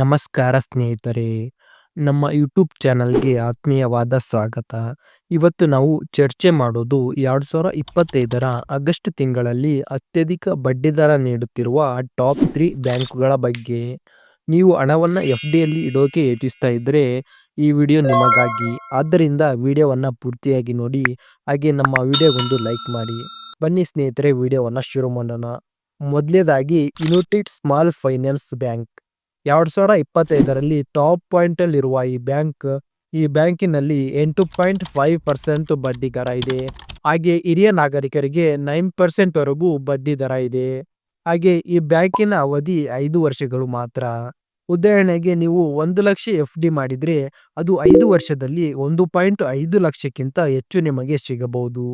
ನಮಸ್ಕಾರ ಸ್ನೇಹಿತರೆ, ನಮ್ಮ ಯೂಟ್ಯೂಬ್ ಚಾನಲ್ಗೆ ಆತ್ಮೀಯವಾದ ಸ್ವಾಗತ. ಇವತ್ತು ನಾವು ಚರ್ಚೆ ಮಾಡೋದು ಎರಡು ಸಾವಿರ ಇಪ್ಪತ್ತೈದರ ಆಗಸ್ಟ್ ತಿಂಗಳಲ್ಲಿ ಅತ್ಯಧಿಕ ಬಡ್ಡಿದರ ನೀಡುತ್ತಿರುವ ಟಾಪ್ ತ್ರೀ ಬ್ಯಾಂಕುಗಳ ಬಗ್ಗೆ. ನೀವು ಹಣವನ್ನು ಎಫ್ ಡಿಯಲ್ಲಿ ಇಡೋಕೆ ಯೋಚಿಸ್ತಾ ಇದ್ದರೆ ಈ ವಿಡಿಯೋ ನಿಮಗಾಗಿ. ಆದ್ದರಿಂದ ವಿಡಿಯೋವನ್ನು ಪೂರ್ತಿಯಾಗಿ ನೋಡಿ, ಹಾಗೆ ನಮ್ಮ ವಿಡಿಯೋಗೊಂದು ಲೈಕ್ ಮಾಡಿ. ಬನ್ನಿ ಸ್ನೇಹಿತರೆ, ವಿಡಿಯೋವನ್ನು ಶುರು ಮಾಡೋಣ. ಮೊದಲೇದಾಗಿ ಯುನೈಟೆಡ್ ಸ್ಮಾಲ್ ಫೈನಾನ್ಸ್ ಬ್ಯಾಂಕ್. ಎರಡ್ ಸಾವಿರ ಇಪ್ಪತ್ತೈದರಲ್ಲಿ ಟಾಪ್ ಪಾಯಿಂಟ್ ಅಲ್ಲಿ ಇರುವ ಈ ಬ್ಯಾಂಕ್, ಈ ಬ್ಯಾಂಕಿನಲ್ಲಿ ಎಂಟು ಪಾಯಿಂಟ್ ಫೈವ್ ಪರ್ಸೆಂಟ್ ಬಡ್ಡಿ ದರ ಇದೆ. ಹಾಗೆ ಹಿರಿಯ ನಾಗರಿಕರಿಗೆ ನೈನ್ ಪರ್ಸೆಂಟ್ ವರೆಗೂ ಬಡ್ಡಿ ದರ ಇದೆ. ಹಾಗೆ ಈ ಬ್ಯಾಂಕಿನ ಅವಧಿ ಐದು ವರ್ಷಗಳು ಮಾತ್ರ. ಉದಾಹರಣೆಗೆ ನೀವು ಒಂದು ಲಕ್ಷ ಎಫ್ ಡಿ ಮಾಡಿದ್ರೆ ಅದು ಐದು ವರ್ಷದಲ್ಲಿ ಒಂದು ಪಾಯಿಂಟ್ ಐದು ಲಕ್ಷಕ್ಕಿಂತ ಹೆಚ್ಚು ನಿಮಗೆ ಸಿಗಬಹುದು.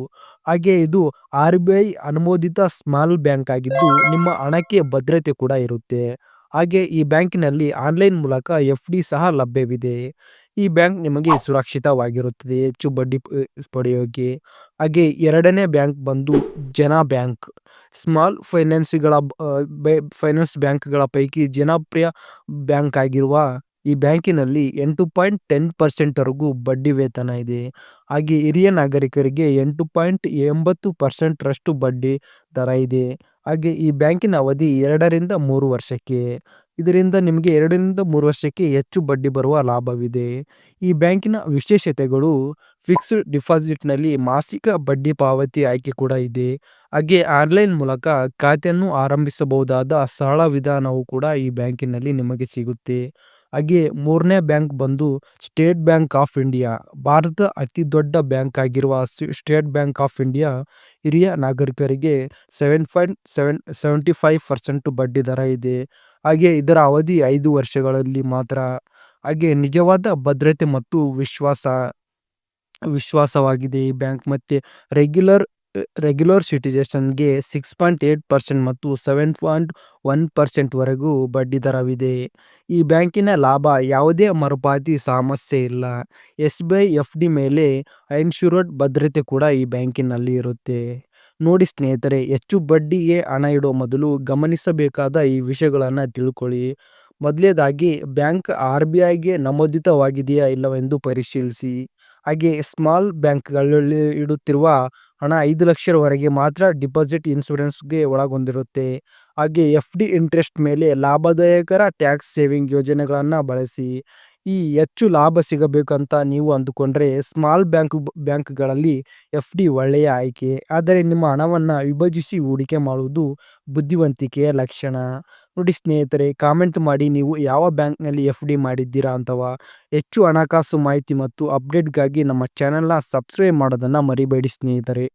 ಹಾಗೆ ಇದು ಆರ್ ಬಿ ಐ ಅನುಮೋದಿತ ಸ್ಮಾಲ್ ಬ್ಯಾಂಕ್ ಆಗಿದ್ದು ನಿಮ್ಮ ಹಣಕ್ಕೆ ಭದ್ರತೆ ಕೂಡ ಇರುತ್ತೆ. ಹಾಗೆ ಈ ಬ್ಯಾಂಕಿನಲ್ಲಿ ಆನ್ಲೈನ್ ಮೂಲಕ ಎಫ್ ಡಿ ಸಹ ಲಭ್ಯವಿದೆ. ಈ ಬ್ಯಾಂಕ್ ನಿಮಗೆ ಸುರಕ್ಷಿತವಾಗಿರುತ್ತದೆ. ಹೆಚ್ಚು ಬಡ್ಡಿ ಪಡೆಯೋಕೆ. ಹಾಗೆ ಎರಡನೇ ಬ್ಯಾಂಕ್ ಬಂದು ಜನ ಬ್ಯಾಂಕ್ ಸ್ಮಾಲ್ ಫೈನಾನ್ಸ್ಗಳ ಫೈನಾನ್ಸ್ ಬ್ಯಾಂಕ್ಗಳ ಪೈಕಿ ಜನಪ್ರಿಯ ಬ್ಯಾಂಕ್ ಆಗಿರುವ ಈ ಬ್ಯಾಂಕಿನಲ್ಲಿ ಎಂಟು ಪಾಯಿಂಟ್ ಟೆನ್ ಪರ್ಸೆಂಟ್ವರೆಗೂ ಬಡ್ಡಿ ವೇತನ ಇದೆ. ಹಾಗೆ ಹಿರಿಯ ನಾಗರಿಕರಿಗೆ ಎಂಟು ಪಾಯಿಂಟ್ ಎಂಬತ್ತು ಪರ್ಸೆಂಟ್ರಷ್ಟು ಬಡ್ಡಿ ದರ ಇದೆ. ಹಾಗೆ ಈ ಬ್ಯಾಂಕಿನ ಅವಧಿ ಎರಡರಿಂದ ಮೂರು ವರ್ಷಕ್ಕೆ, ಇದರಿಂದ ನಿಮಗೆ ಎರಡರಿಂದ ಮೂರು ವರ್ಷಕ್ಕೆ ಹೆಚ್ಚು ಬಡ್ಡಿ ಬರುವ ಲಾಭವಿದೆ. ಈ ಬ್ಯಾಂಕಿನ ವಿಶೇಷತೆಗಳು ಫಿಕ್ಸ್ಡ್ ಡಿಪಾಸಿಟ್ನಲ್ಲಿ ಮಾಸಿಕ ಬಡ್ಡಿ ಪಾವತಿ ಆಯ್ಕೆ ಕೂಡ ಇದೆ. ಹಾಗೆ ಆನ್ಲೈನ್ ಮೂಲಕ ಖಾತೆಯನ್ನು ಆರಂಭಿಸಬಹುದಾದ ಸರಳ ವಿಧಾನವು ಕೂಡ ಈ ಬ್ಯಾಂಕಿನಲ್ಲಿ ನಿಮಗೆ ಸಿಗುತ್ತೆ. ಹಾಗೆ ಮೂರನೇ ಬ್ಯಾಂಕ್ ಬಂದು ಸ್ಟೇಟ್ ಬ್ಯಾಂಕ್ ಆಫ್ ಇಂಡಿಯಾ, ಭಾರತದ ಅತಿ ದೊಡ್ಡ ಬ್ಯಾಂಕ್ ಆಗಿರುವ ಸ್ಟೇಟ್ ಬ್ಯಾಂಕ್ ಆಫ್ ಇಂಡಿಯಾ ಹಿರಿಯ ನಾಗರಿಕರಿಗೆ seven point seven, seventy five percent ಬಡ್ಡಿ ದರ ಇದೆ. ಹಾಗೆ ಇದರ ಅವಧಿ ಐದು ವರ್ಷಗಳಲ್ಲಿ ಮಾತ್ರ. ಹಾಗೆ ನಿಜವಾದ ಭದ್ರತೆ ಮತ್ತು ವಿಶ್ವಾಸ, ವಿಶ್ವಾಸವಾಗಿದೆ ಈ ಬ್ಯಾಂಕ್. ಮತ್ತು ರೆಗ್ಯುಲರ್ ರೆಗ್ಯುಲರ್ ಸಿಟಿಜನ್ಗೆ ಸಿಕ್ಸ್ ಪಾಯಿಂಟ್ ಏಟ್ ಪರ್ಸೆಂಟ್ ಮತ್ತು ಸೆವೆನ್ ಪಾಯಿಂಟ್ ಒನ್ ಪರ್ಸೆಂಟ್ವರೆಗೂ ಬಡ್ಡಿ ದರವಿದೆ. ಈ ಬ್ಯಾಂಕಿನ ಲಾಭ ಯಾವುದೇ ಮರುಪಾವತಿ ಸಮಸ್ಯೆ ಇಲ್ಲ. S B I F D ಮೇಲೆ ಇನ್ಶೂರ್ಡ್ ಭದ್ರತೆ ಕೂಡ ಈ ಬ್ಯಾಂಕಿನಲ್ಲಿ ಇರುತ್ತೆ. ನೋಡಿ ಸ್ನೇಹಿತರೆ, ಹೆಚ್ಚು ಬಡ್ಡಿಗೆ ಹಣ ಇಡೋ ಮೊದಲು ಗಮನಿಸಬೇಕಾದ ಈ ವಿಷಯಗಳನ್ನು ತಿಳ್ಕೊಳ್ಳಿ. ಮೊದಲೇದಾಗಿ, ಬ್ಯಾಂಕ್ ಆರ್ ಬಿ ಐಗೆ ನಮೂದಿತವಾಗಿದೆಯಾ ಇಲ್ಲವೆಂದು ಪರಿಶೀಲಿಸಿ. ಹಾಗೆ, ಸ್ಮಾಲ್ ಬ್ಯಾಂಕ್ಗಳಲ್ಲಿ ಇಡುತ್ತಿರುವ ಹಣ ಐದು ಲಕ್ಷದವರೆಗೆ ಮಾತ್ರ ಡಿಪಾಸಿಟ್ ಇನ್ಸೂರೆನ್ಸ್ಗೆ ಒಳಗೊಂಡಿರುತ್ತೆ. ಹಾಗೆ ಎಫ್ ಡಿ ಇಂಟ್ರೆಸ್ಟ್ ಮೇಲೆ ಲಾಭದಾಯಕರ ಟ್ಯಾಕ್ಸ್ ಸೇವಿಂಗ್ ಯೋಜನೆಗಳನ್ನು ಬಳಸಿ ಈ ಹೆಚ್ಚು ಲಾಭ ಸಿಗಬೇಕಂತ ನೀವು ಅಂದುಕೊಂಡ್ರೆ ಸ್ಮಾಲ್ ಬ್ಯಾಂಕ್ ಬ್ಯಾಂಕ್ಗಳಲ್ಲಿ ಎಫ್ ಡಿ ಒಳ್ಳೆಯ ಆಯ್ಕೆ. ಆದರೆ ನಿಮ್ಮ ಹಣವನ್ನು ವಿಭಜಿಸಿ ಹೂಡಿಕೆ ಮಾಡುವುದು ಬುದ್ಧಿವಂತಿಕೆಯ ಲಕ್ಷಣ. ನೋಡಿ ಸ್ನೇಹಿತರೆ, ಕಾಮೆಂಟ್ ಮಾಡಿ ನೀವು ಯಾವ ಬ್ಯಾಂಕ್ನಲ್ಲಿ ಎಫ್ ಡಿ ಮಾಡಿದ್ದೀರಾ ಅಥವಾ ಹೆಚ್ಚು ಹಣಕಾಸು ಮಾಹಿತಿ ಮತ್ತು ಅಪ್ಡೇಟ್ಗಾಗಿ ನಮ್ಮ ಚಾನಲ್ನ ಸಬ್ಸ್ಕ್ರೈಬ್ ಮಾಡೋದನ್ನು ಮರಿಬೇಡಿ ಸ್ನೇಹಿತರೆ.